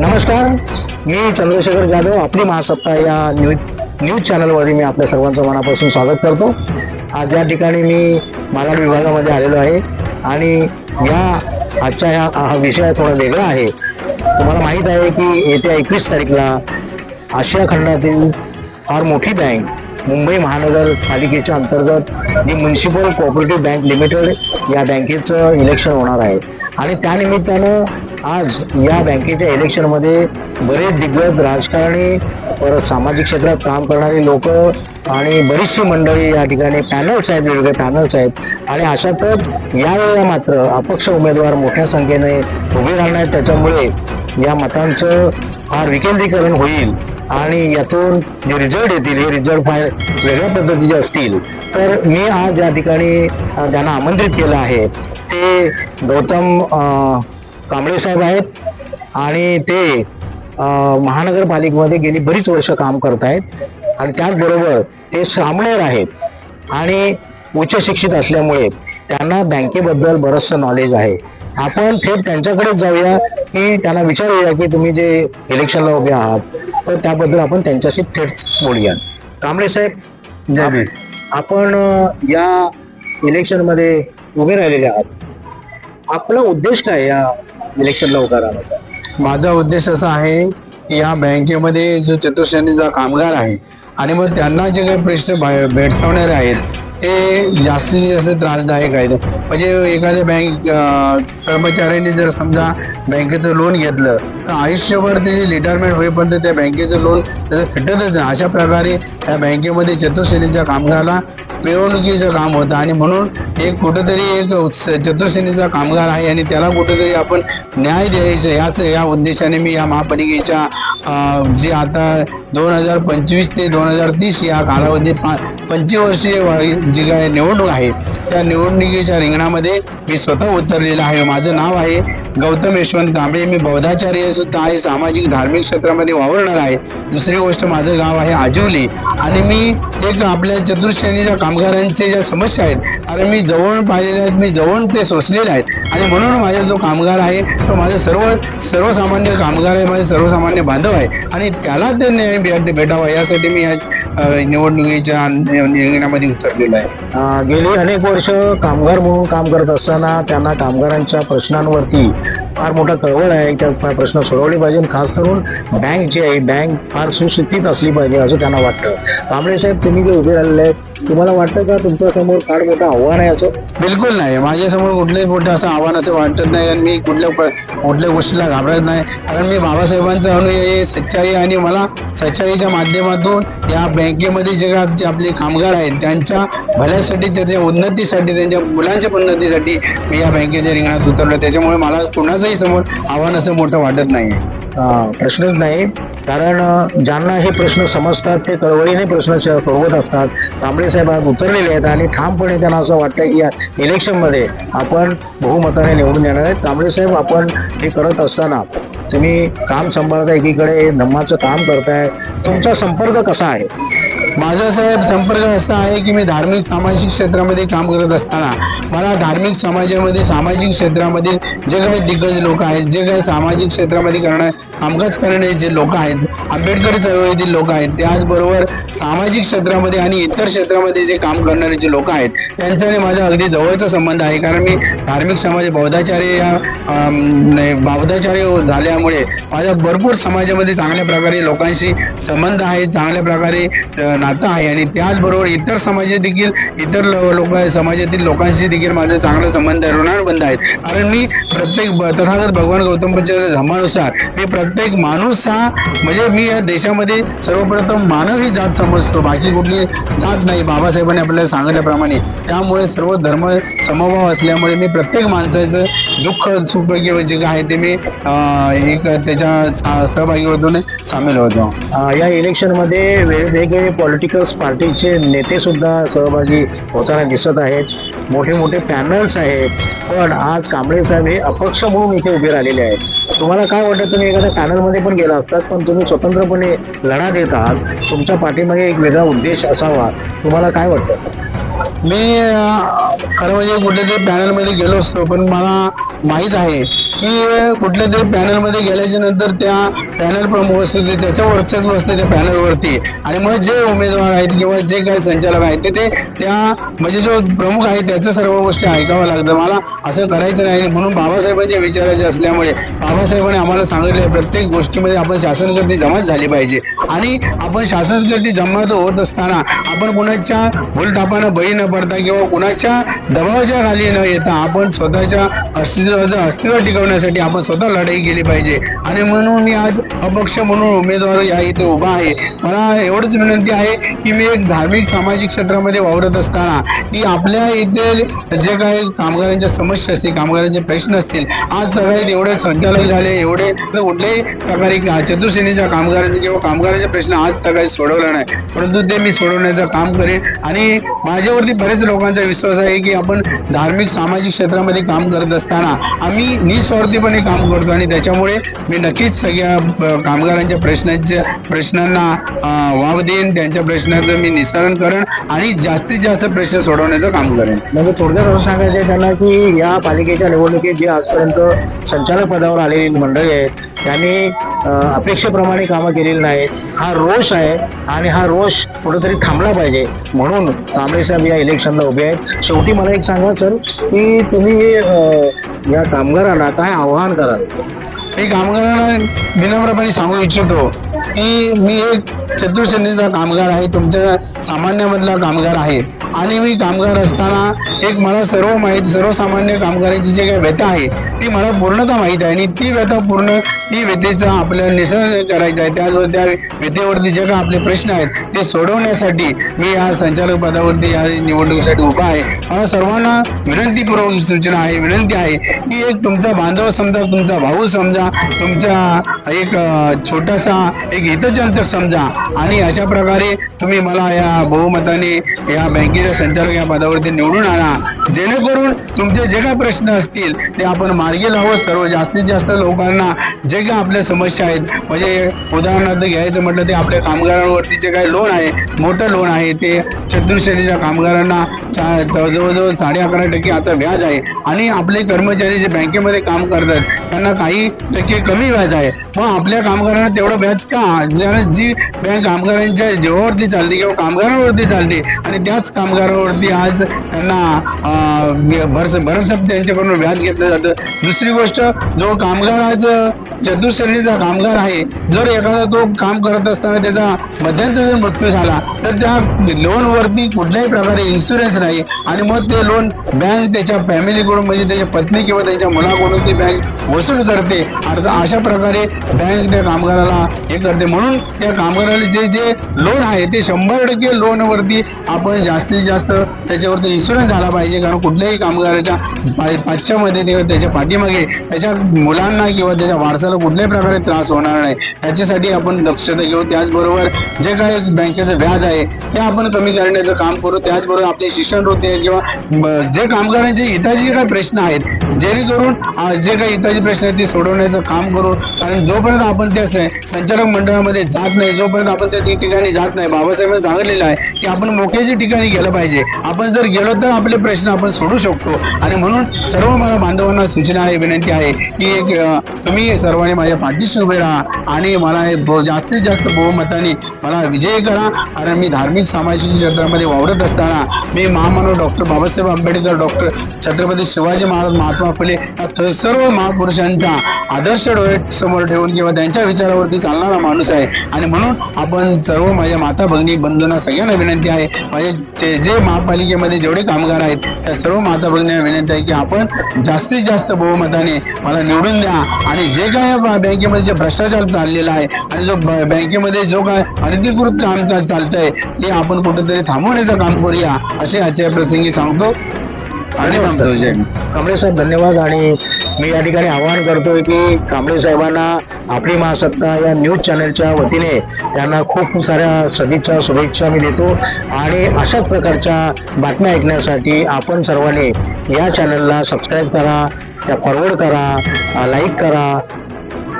नमस्कार मी चंद्रशेखर जाधव आपली महासत्ता या न्यूज न्यूज चॅनलवरती मी आपल्या सर्वांचं मनापासून स्वागत करतो. आज या ठिकाणी मी मालाड विभागामध्ये आलेलो आहे आणि या आजच्या ह्या हा विषय थोडा वेगळा आहे. तुम्हाला माहीत आहे की येत्या एकवीस तारीखला आशिया खंडातील फार मोठी बँक मुंबई महानगरपालिकेच्या अंतर्गत जी म्युन्सिपल कोऑपरेटिव्ह बँक लिमिटेड या बँकेचं इलेक्शन होणार आहे. आणि त्यानिमित्तानं आज या बँकेच्या इलेक्शनमध्ये बरेच दिग्गज राजकारणी परत सामाजिक क्षेत्रात काम करणारी लोक आणि बरीचशी मंडळी या ठिकाणी पॅनल्स आहेत वेगवेगळे पॅनल्स आहेत. आणि अशातच यावेळेला मात्र अपक्ष उमेदवार मोठ्या संख्येने उभे राहणार आहेत. त्याच्यामुळे या मतांचं फार विकेंद्रीकरण होईल आणि यातून जे रिझल्ट येतील हे रिझल्ट फार वेगळ्या पद्धतीचे असतील. तर मी आज या ठिकाणी त्यांना आमंत्रित केलं आहे ते गौतम कांबळे साहेब आहेत आणि ते महानगरपालिकेमध्ये गेली बरीच वर्ष काम करत आहेत. आणि त्याचबरोबर ते श्रामणेर आहेत आणि उच्च शिक्षित असल्यामुळे त्यांना बँकेबद्दल बरंचसं नॉलेज आहे. आपण थेट त्यांच्याकडेच जाऊया की त्यांना विचारूया की तुम्ही जे इलेक्शनला उभे आहात तर त्याबद्दल आपण त्यांच्याशी थेट बोलूया. कांबळे साहेब भीम. आपण या इलेक्शनमध्ये उभे राहिलेले आहात. आपला उद्देश काय या इलेक्शनला उभा माझा उद्देश असा आहे की या बँकेमध्ये जो चतुर्श्रेणीचा कामगार आहे आणि मग त्यांना जे काही प्रश्न भेडसावणारे आहेत हे जास्तीत जास्त त्रासदायक आहेत. म्हणजे एखाद्या बँक कर्मचाऱ्यांनी जर समजा बँकेचं लोन घेतलं तर आयुष्यभर त्याची रिटायरमेंट होईपर्यंत त्या बँकेचं लोन त्याचं फिटतच नाही. अशा प्रकारे त्या बँकेमध्ये चतुर्श्रेणीच्या कामगाराला पिळवणुकीचं काम होतं. आणि म्हणून एक कुठंतरी एक स- चतुर्श्रेणीचा कामगार आहे आणि त्याला कुठंतरी आपण न्याय द्यायचं याच या उद्देशाने मी या महापालिकेच्या जे आता दोन हजार पंचवीस ते दोन हजार तीस या कालावधीत पा पंचवर्षीय जी काय निवडणूक आहे त्या निवडणुकीच्या रिंगणामध्ये मी स्वतः उतरलेलं आहे. माझं नाव आहे गौतम यशवंत कांबळे. मी बौद्धाचार्य सुद्धा आहे सामाजिक धार्मिक क्षेत्रामध्ये वावरणार आहे. दुसरी गोष्ट माझं गाव आहे आजिवली. आणि मी एक आपल्या चतुर्श्रेणीच्या कामगारांचे ज्या समस्या आहेत कारण मी जवळ पाहिलेले आहेत मी जवळ ते सोसलेले आहेत. आणि म्हणून माझा जो कामगार आहे तो माझा सर्व सर्वसामान्य कामगार आहे माझे सर्वसामान्य बांधव आहे. आणि त्याला ते न्याय भेट भेटावा यासाठी मी या निवडणुकीच्या रिंगणामध्ये उतरलेलो आहे. अं, गेली अनेक वर्ष कामगार म्हणून काम करत असताना त्यांना कामगारांच्या प्रश्नांवरती फार मोठा कळवळ आहे. त्या प्रश्न सोडवले पाहिजे आणि खास करून बँक जी आहे बँक फार सुशिक्षित असली पाहिजे असं त्यांना वाटतं. कांबळे साहेब तुम्ही जे उभे राहिले आहेत. तुम्हाला वाटतं का तुमच्यासमोर फार मोठं आव्हान आहे असं? बिलकुल नाही. माझ्यासमोर कुठलंही मोठं असं आव्हान असं वाटत नाही आणि मी कुठल्या प- कुठल्या गोष्टीला घाबरत नाही. कारण मी बाबासाहेबांचा अनुयायी सच्चाई आणि मला सच्चाईच्या माध्यमातून या बँकेमध्ये जे जे आपले कामगार आहेत त्यांच्या भल्यासाठी त्याच्या उन्नतीसाठी त्यांच्या मुलांच्या उन्नतीसाठी मी या बँकेच्या रिंगणात उतरलो. त्याच्यामुळे मला कुणाचंही समोर आव्हान असं मोठं वाटत नाही. प्रश्नच नाही. कारण ज्यांना हे प्रश्न समजतात ते कळवळीने प्रश्न सोडवत असतात. कांबळे साहेब आज उतरलेले आहेत आणि ठामपणे त्यांना असं वाटतं की या इलेक्शनमध्ये आपण बहुमताने निवडून येणार आहेत. कांबळे साहेब आपण हे करत असताना तुम्ही काम सांभाळता एकीकडे धम्माचं काम करताय. तुमचा संपर्क कसा आहे? माझा साहेब संपर्क असा आहे की मी धार्मिक सामाजिक क्षेत्रामध्ये काम करत असताना मला धार्मिक समाजामध्ये सामाजिक क्षेत्रामध्ये जे काही दिग्गज लोक आहेत जे काही सामाजिक क्षेत्रामध्ये करणार कामकाज करणारे जे लोक आहेत आंबेडकर चळवळीतील लोक आहेत त्याचबरोबर सामाजिक क्षेत्रामध्ये आणि इतर क्षेत्रामध्ये जे काम करणारे जे लोक आहेत त्यांच्याने माझा अगदी जवळचा संबंध आहे. कारण मी धार्मिक समाज बौद्धाचार्य या बौद्धाचार्य झाल्यामुळे माझा भरपूर समाजामध्ये चांगल्या प्रकारे लोकांशी संबंध आहे चांगल्या प्रकारे नातं आहे आणि त्याचबरोबर इतर समाजात देखील इतर लोक समाजातील लोकांशी देखील माझे चांगले संबंध ऋणानुबंध आहेत. कारण मी प्रत्येक तथागत भगवान गौतम बुद्धाच्या धर्मानुसार मी प्रत्येक माणूस हा म्हणजे मी या देशामध्ये सर्वप्रथम मानवी जात समजतो. बाकी कुठली जात नाही. बाबासाहेबांनी आपल्याला सांगितल्याप्रमाणे. त्यामुळे सर्व धर्म समभाव असल्यामुळे मी प्रत्येक माणसाचं दुःख सुख किंवा जे काय आहे ते मी एक त्याच्या सहभागी होतो सामील होतो. या इलेक्शनमध्ये वेगवेगळे पॉलिटिकल पार्टीचे नेते सुद्धा सहभागी होताना दिसत आहेत. मोठे मोठे पॅनल्स आहेत. पण आज कांबळे साहेब हे अपक्ष म्हणून इथे उभे राहिलेले आहेत. तुम्हाला काय वाटतं तुम्ही एखाद्या पॅनलमध्ये पण गेला असतात पण तुम्ही स्वतंत्रपणे लढा देत आहात. तुमच्या पाठीमागे एक वेगळा उद्देश असावा. तुम्हाला काय वाटतं? मी खरं म्हणजे कुठल्या तरी पॅनलमध्ये गेलो असतो पण मला माहीत आहे की कुठल्या तरी पॅनलमध्ये गेल्याच्यानंतर त्या पॅनल प्रमुख असतील ते वर्चस्व असते त्या पॅनलवरती आणि मग जे उमेदवार आहेत किंवा जे काही संचालक आहेत ते त्या म्हणजे जो प्रमुख आहे त्याच्या सर्व गोष्टी ऐकाव्या लागतं मला असं करायचं नाही. म्हणून बाबासाहेबांच्या विचाराचे असल्यामुळे बाबासाहेबांनी आम्हाला सांगितले प्रत्येक गोष्टीमध्ये आपण शासनकर्ते जमाच झाली पाहिजे. आणि आपण शासनकर्ते जमात होत असताना आपण कुणाच्या भूलथापानं बळी न पडता किंवा कुणाच्या दबावाच्या खाली न येता आपण स्वतःच्या अस्तित्वाचं अस्तित्व टिकवण्यासाठी आपण स्वतः लढाई केली पाहिजे. आणि म्हणून मी आज अपक्ष म्हणून उमेदवार या इथे उभा आहे. मला एवढंच विनंती आहे की मी एक धार्मिक सामाजिक क्षेत्रामध्ये वावरत असताना की आपल्या इथे जे काही कामगारांच्या समस्या असतील कामगारांचे प्रश्न असतील आज सगळ्यात एवढे संचालक झाले एवढे कुठल्याही प्रकारे चतुर्सेनेच्या कामगारांचे किंवा कामगारांचे प्रश्न आज तगायत सोडवला नाही. परंतु ते मी सोडवण्याचं काम करेन. आणि माझ्यावरती बरेच लोकांचा विश्वास आहे की आपण धार्मिक सामाजिक क्षेत्रामध्ये काम करत असताना आम्ही निस्वार्थीपणे काम करतो आणि त्याच्यामुळे मी नक्कीच सगळ्या कामगारांच्या प्रश्नांच्या प्रश्नांना वाव देईन त्यांच्या प्रश्नाचं मी निसरण करेन आणि जास्तीत जास्त प्रश्न सोडवण्याचं काम करेन. म्हणजे थोडक्यात असं सांगायचं त्यांना की या पालिकेच्या निवडणुकीत जे आजपर्यंत संचालक पदावर आलेली मंडळी आहेत त्यांनी अपेक्षेप्रमाणे कामं केलेली नाहीत. हा रोष आहे आणि हा रोष कुठेतरी थांबला पाहिजे. म्हणून कांबळे साहेब या इलेक्शनला उभे आहेत. शेवटी मला एक सांगा सर की तुम्ही या कामगारांना काय आव्हान कराल? मी कामगारांना विनम्रपणे सांगू इच्छितो की मी एक चतुर्श्रेणीचा कामगार आहे तुमच्या सामान्यामधला कामगार आहे. आणि मी कामगार असताना एक मला सर्व माहीत सर्वसामान्य कामगाराची जी काही व्यथा आहे ती मला पूर्णतः माहीत आहे. आणि ती व्यथा पूर्ण ती व्यथेचा आपल्याला निसर्ग करायचा आहे. त्याचबरोबर त्या व्यथेवरती जे काही आपले प्रश्न आहेत ते सोडवण्यासाठी मी या संचालक पदावरती या निवडणुकीसाठी उभा आहे. मला सर्वांना विनंतीपूर्वक सूचना आहे विनंती आहे की एक तुमचा बांधव समजा तुमचा भाऊ समजा तुमचा एक छोटासा एक हितचिंतक समजा. आणि अशा प्रकारे तुम्ही मला या बहुमताने या बँकेच्या संचालक या पदावरती निवडून आणा. जेणेकरून तुमचे जे काही प्रश्न असतील ते आपण मार्गी लावू सर्व जास्तीत जास्त लोकांना जे काही आपल्या समस्या आहेत म्हणजे उदाहरणार्थ घ्यायचं म्हटलं ते आपल्या कामगारांवरती जे काही लोन आहे मोठं लोन आहे ते चतुर्श्रेणीच्या कामगारांना चा- जवळजवळ साडे अकरा टक्के आता व्याज आहे. आणि आपले कर्मचारी जे बँकेमध्ये काम करतात त्यांना काही टक्के कमी व्याज आहे. मग आपल्या कामगारांना तेवढं व्याज का? ज्याला जी बँक कामगारांच्या जीवावरती चालते किंवा कामगारांवरती चालते आणि त्याच कामगारावरती आज त्यांना भरस भरमसाठ त्यांच्याकडून व्याज घेतलं जातं. दुसरी गोष्ट जो कामगार आज चतुश्रेणीचा कामगार आहे. जर एखादा तो काम करत असताना त्याचा मध्यंतरी जर मृत्यू झाला तर त्या लोनवरती कुठल्याही प्रकारे इन्शुरन्स नाही. आणि मग ते लोन बँक त्याच्या फॅमिलीकडून म्हणजे त्याच्या पत्नी किंवा त्यांच्या मुलाकडून ती बँक वसूल करते. अर्थात अशा प्रकारे बँक त्या कामगाराला हे करते. म्हणून त्या कामगाराला जे जे लोन आहे ते शंभर टक्के लोनवरती आपण जास्तीत जास्त त्याच्यावरती इन्शुरन्स झाला पाहिजे. कारण कुठल्याही कामगाराच्या पा- पाठच्यामध्ये किंवा त्याच्या पाठीमागे त्याच्या मुलांना किंवा त्याच्या माणसाला कुठल्याही प्रकारे त्रास होणार नाही. याच्यासाठी आपण दक्षता घेऊ. त्याचबरोबर जे काही बँकेचं व्याज आहे ते आपण कमी करण्याचं काम करू. त्याचबरोबर आपले शिक्षण होते किंवा जे कामगारांचे हिताचे जे काही प्रश्न आहेत जेणेकरून जे काही हिताचे प्रश्न आहेत ते सोडवण्याचं काम करू. कारण जोपर्यंत आपण त्या संचालक मंडळामध्ये जात नाही जोपर्यंत आपण त्या ठिकाणी जात नाही बाबासाहेबांनी सांगितलेलं आहे की आपण मोक्याच्या ठिकाणी गेलं पाहिजे. आपण जर गेलो तर आपले प्रश्न आपण सोडू शकतो. आणि म्हणून सर्व मला बांधवांना सूचना आहे विनंती आहे की एक कमी सर्व सर्वांनी माझ्या पाठीशी उभे राहा आणि मला जास्तीत जास्त बहुमताने मला विजय करा. कारण मी धार्मिक सामाजिक क्षेत्रामध्ये वावरत असताना मी महामानव डॉक्टर बाबासाहेब आंबेडकर डॉक्टर छत्रपती शिवाजी महाराज महात्मा फुले या सर्व महापुरुषांचा आदर्श डोळे समोर ठेवून किंवा त्यांच्या विचारावरती चालणारा माणूस आहे. आणि म्हणून आपण सर्व माझ्या माता भगिनी बंधूंना सगळ्यांना विनंती आहे माझे जे जे महापालिकेमध्ये जेवढे कामगार आहेत त्या सर्व माता भगिनींना विनंती आहे की आपण जास्तीत जास्त बहुमताने मला निवडून द्या. आणि जे काय ब- बँकेमध्ये जे भ्रष्टाचार चाललेला आहे आणि जो बँकेमध्ये जो काय अनधिकृत कामकाज चालतंय ते आपण कुठेतरी थांबवण्याचं काम करूया असे आजच्या प्रसंगी सांगतो. आणि थांबतो जय. कांबळे साहेब धन्यवाद. आणि मी या ठिकाणी आवाहन करतोय की कांबळे साहेबांना आपली महासत्ता या न्यूज चॅनलच्या वतीने त्यांना खूप खूप साऱ्या सदिच्छा शुभेच्छा मी देतो. आणि अशाच प्रकारच्या बातम्या ऐकण्यासाठी आपण सर्वांनी या चॅनलला सबस्क्राईब करा त्या फॉरवर्ड करा लाईक करा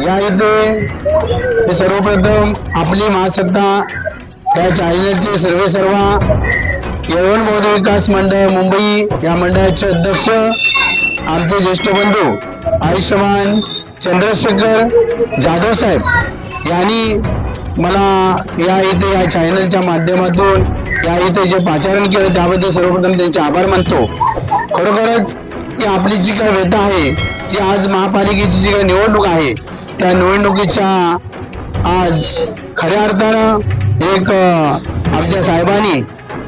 या इथे सर्वप्रथम आपली महासत्ता या चॅनलचे सर्वे सर्वा येळवण बौद्ध विकास मंडळ मुंबई या मंडळाचे अध्यक्ष आमचे ज्येष्ठ बंधू आयुष्यमान चंद्रशेखर जाधव साहेब यांनी मला या इथे या चॅनलच्या माध्यमातून या इथे जे पाचारण केलं त्याबद्दल सर्वप्रथम त्यांचे आभार मानतो. खरोखरच की आपली जी काही व्यथा आहे जी आज महापालिकेची जी काही निवडणूक आहे त्या निवडणुकीच्या आज खऱ्या अर्थानं एक आमच्या साहेबांनी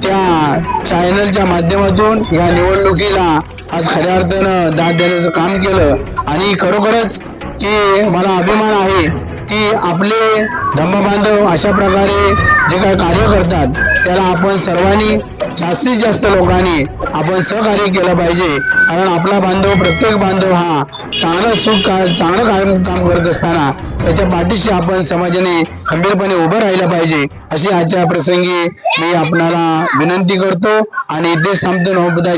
त्या चॅनलच्या माध्यमातून या निवडणुकीला आज खऱ्या अर्थानं दाद देण्याचं काम केलं. आणि खरोखरच की मला अभिमान आहे की आपले धम्मबांधव अशा प्रकारे जे काही कार्य करतात त्याला आपण सर्वांनी जास्तीत जास्त लोकांनी आपण सहकार्य केलं पाहिजे. कारण आपला बांधव प्रत्येक बांधव हा चांगला सुख का चांगलं काम काम करत असताना त्याच्या पाठीशी आपण समाजाने खंबीरपणे उभं राहिलं पाहिजे. अशी आजच्या प्रसंगी मी आपणाला विनंती करतो आणि इथेच थांबतो. नवबुद्धा